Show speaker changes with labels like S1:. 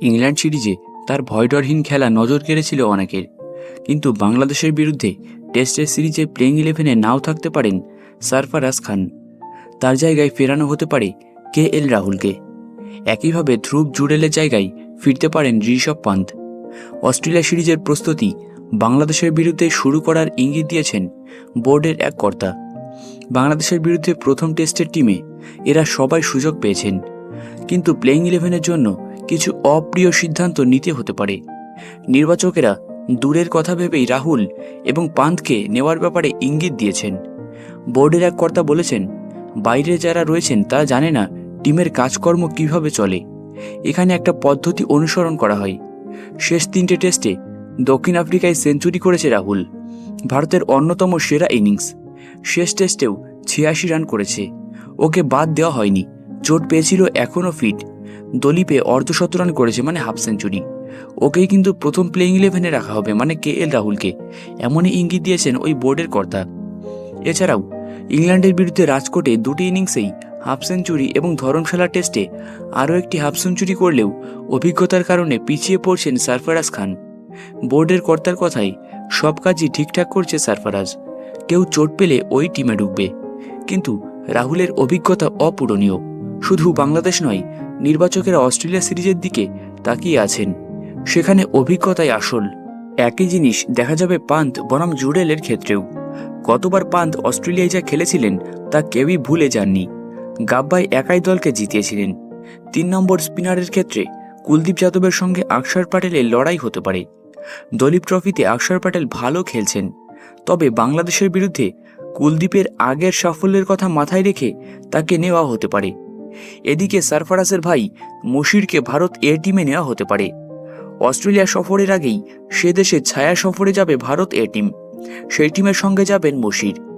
S1: England সিরিজে তার ভয়ডরহীন খেলা নজর কেড়েছিল অনেকের। কিন্তু বাংলাদেশের বিরুদ্ধে টেস্টের সিরিজে প্লেইং ইলেভেনে নাও থাকতে পারেন সারফারাজ খান। তার জায়গায় ফেরানো হতে পারে কে এল রাহুলকে। একইভাবে ধ্রুব জুডেলের জায়গায় ফিরতে পারেন ঋষভ পান্ত। অস্ট্রেলিয়া সিরিজের প্রস্তুতি বাংলাদেশের বিরুদ্ধে শুরু করার ইঙ্গিত দিয়েছেন বোর্ডের এক কর্তা। বাংলাদেশের বিরুদ্ধে প্রথম টেস্টের টিমে এরা সবাই সুযোগ পেয়েছেন। কিন্তু প্লেইং ইলেভেনের জন্য কিছু অপ্রিয় সিদ্ধান্ত নিতে হতে পারে। নির্বাচকেরা দূরের কথা ভেবেই রাহুল এবং পান্থকে নেওয়ার ব্যাপারে ইঙ্গিত দিয়েছেন। বোর্ডের এক কর্তা বলেছেন, বাইরে যারা রয়েছেন তারা জানে না টিমের কাজকর্ম কীভাবে চলে। এখানে একটা পদ্ধতি অনুসরণ করা হয়। শেষ তিনটে টেস্টে দক্ষিণ আফ্রিকায় সেঞ্চুরি করেছে রাহুল। ভারতের অন্যতম সেরা ইনিংস। শেষ টেস্টেও ছিয়াশি রান করেছে। ওকে বাদ দেওয়া হয়নি। চোট পেয়েছিল এখনও ফিট। দলীপে অর্ধশত রান করেছে মানে হাফ সেঞ্চুরি ওকেই কিন্তু প্রথম প্লেইং ইলেভেনে রাখা হবে মানে কে এল রাহুলকে। এমনই ইঙ্গিত দিয়েছেন ওই বোর্ডের কর্তা। এছাড়াও, ইংল্যান্ডের বিরুদ্ধে রাজকোটে দুটি ইনিংসেই হাফ সেঞ্চুরি এবং ধরমশালা টেস্টে আরও একটি হাফ সেঞ্চুরি করলেও অভিজ্ঞতার কারণে পিছিয়ে পড়ছেন সারফারাজ খান। বোর্ডের কর্তার কথাই সব কাজই ঠিকঠাক করছে সারফারাজ। কেউ চোট পেলে ওই টিমে ঢুকবে। কিন্তু রাহুলের অভিজ্ঞতা অপূরণীয়। শুধু বাংলাদেশ নয়, নির্বাচকেরা অস্ট্রেলিয়া সিরিজের দিকে তাকিয়ে আছেন। সেখানে অভিজ্ঞতাই আসল। একই জিনিস দেখা যাবে পান্ত বনাম জুডেলের ক্ষেত্রেও। গতবার পান্ত অস্ট্রেলিয়ায় যা খেলেছিলেন, তা কেউই ভুলে যাননি। গাব্বাই একাই দলকে জিতিয়েছিলেন। তিন নম্বর স্পিনারের ক্ষেত্রে কুলদীপ যাদবের সঙ্গে আকসার প্যাটেলের লড়াই হতে পারে। দলীপ ট্রফিতে আকসার প্যাটেল ভালো খেলছেন। তবে বাংলাদেশের বিরুদ্ধে কুলদীপের আগের সাফল্যের কথা মাথায় রেখে তাকে নেওয়া হতে পারে। এদিকে সারফারাজের ভাই মশিরকে ভারত এ টিমে নেওয়া হতে পারে। অস্ট্রেলিয়া সফরের আগেই সে দেশে ছায়া সফরে যাবে ভারত এ টিম। সেই টিমের সঙ্গে যাবেন মুশির।